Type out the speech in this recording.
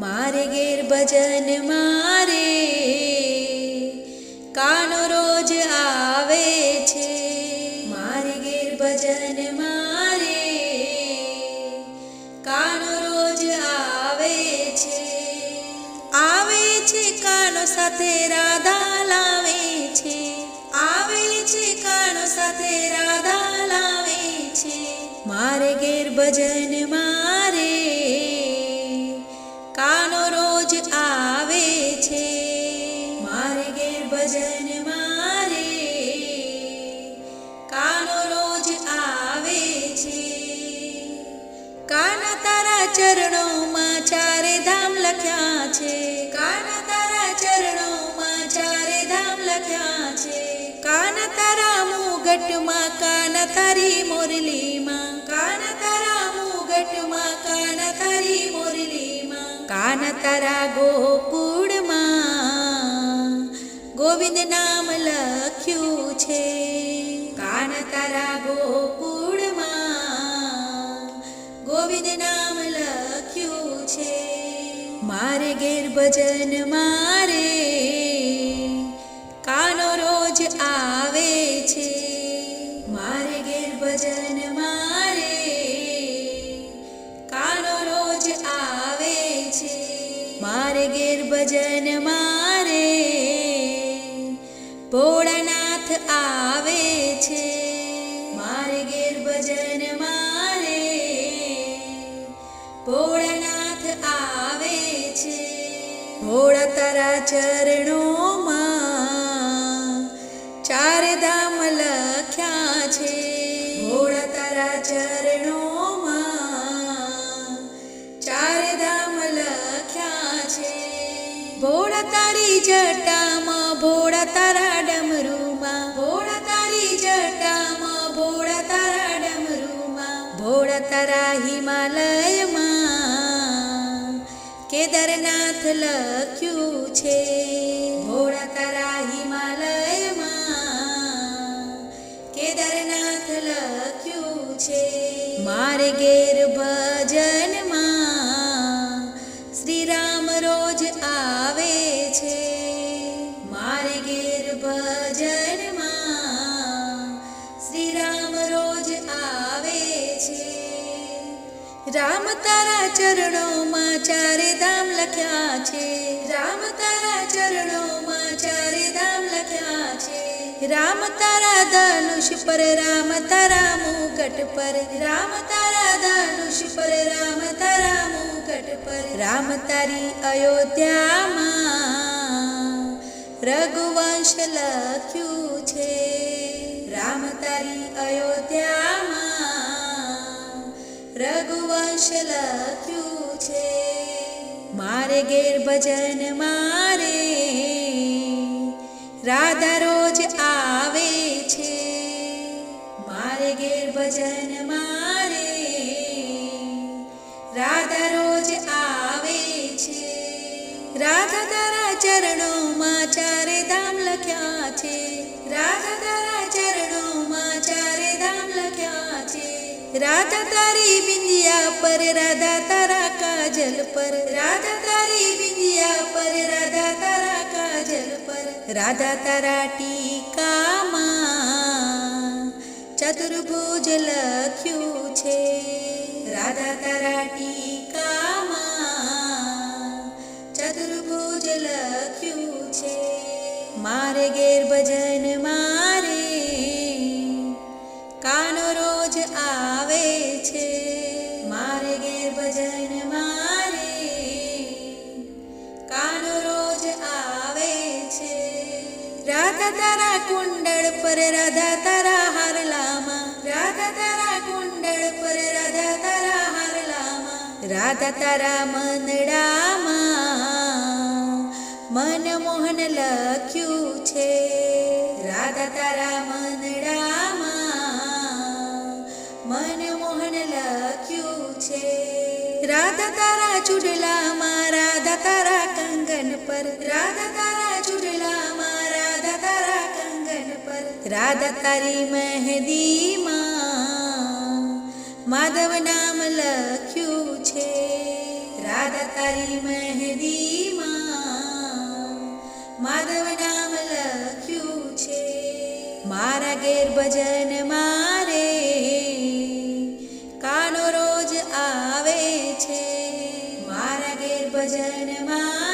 મારે ગેર ભજન મારે. કાનો રોજ આવે છે. મારે ગેર ભજન મારે. કાનો રોજ આવે છે. આવે છે કાનો સાથે રાધા લાવે છે. આવે છે કાનો સાથે રાધા લાવે છે. મારે ગેર ભજન મારે રોજ આવે છે. મારે ગેર ભજન મારે. કાનો રોજ આવે છે. કાના તારા ચરણોમાં ચારે ધામ લખ્યા છે. કાના તારા ચરણોમાં ચારે ધામ લખ્યા છે. કાના તારા મુગટમાં કાના તારી મોરલીમાં. કાના તારા મુગટમાં કાના તારી મોરલીમાં કાના તારા ગોકુળમાં? ગોવિંદ નામ લખ્યું છે. કાન તારા ગોકુળમાં? ગોવિંદ નામ લખ્યું છે. મારે ગેર ભજન મારે, કાનો રોજ આવે છે. મારે ગેર ભજન મારે મારે ગેર ભજન મારે, ભોળાનાથ આવે છે. મારે ગેર ભજન મારે, ભોળાનાથ આવે છે. ભોળા તારા ચરણોમાં ચાર ધામ લખ્યા છે. ભોળા તારા ચરણોમાં ભોળા તારી જટામાં, ભોળા તારા ડમરૂમાં. ભોળા તારી જટામાં, ભોળા તારા ડમરૂમાં. ભોળા તારા હિમાલયમાં કેદારનાથ લખ્યું છે. ભોળા તારા હિમાલયમાં કેદારનાથ લખ્યું છે. મારે ગેર ભજનમાં આવે છે. મારે ઘેર શ્રી રામ રોજ આવે છે. રામ તારા ચરણોમાં ચારે ધામ લખ્યા છે. રામ તારા ચરણોમાં ચારે ધામ લખ્યા છે. રામ તારા ધનુષ પર, રામ તારા મુકટ પર, રામ તારા ધનુષ પર, રામ તારા મુકટ રામ તારી અયોધ્યામાં રઘુવંશ લખ્યું છે. રામ તારી અયોધ્યામાં રઘુવંશ લખ્યું છે. મારે ગેર ભજન મારે રાધા રોજ આવે છે. મારે ગેર ભજન ચરણોમાં ચારે ધામ લખ્યા છે. રાધા તારા ચરણોમાં ચારે ધામ લખ્યા છે. રાધા તારી બિંદિયા પર, રાધા તારા કાજલ પર. રાધા તારી બિંદિયા પર, રાધા તારા કાજલ પર. રાધા તારા ટીકામાં ચતુર્ભુજ લખ્યું છે. રાધા તારા ટીકામાં મારે ગેર ભજન મારે. કાનો રોજ આવે છે. મારે ગેર ભજન મારે. કાનો રોજ આવે છે. રાધા તારા કુંડળ પર રાધા તારા હારલામાં રાધા તારા કુંડળ પર રાધા તારા હારલામાં રાધા તારા મંદડામાં મનમોહન લખ્યું છે. રાધા તારા મંદડામાં મનમોહન લખ્યું છે. રાધા તારા ચૂડલામાં, રાધા તારા કંગન પર, રાધા તારા ચૂડલામાં, રાધા તારા કંગન પર, રાધા તારી મહેદીમાં માધવ નામ લખ્યું છે. રાધા તારી મહેંદીમાં માધવ નામ લખ્યું છે. મારા ઘેર ભજન મારે કાનો રોજ આવે છે. મારા ઘેર ભજન મારે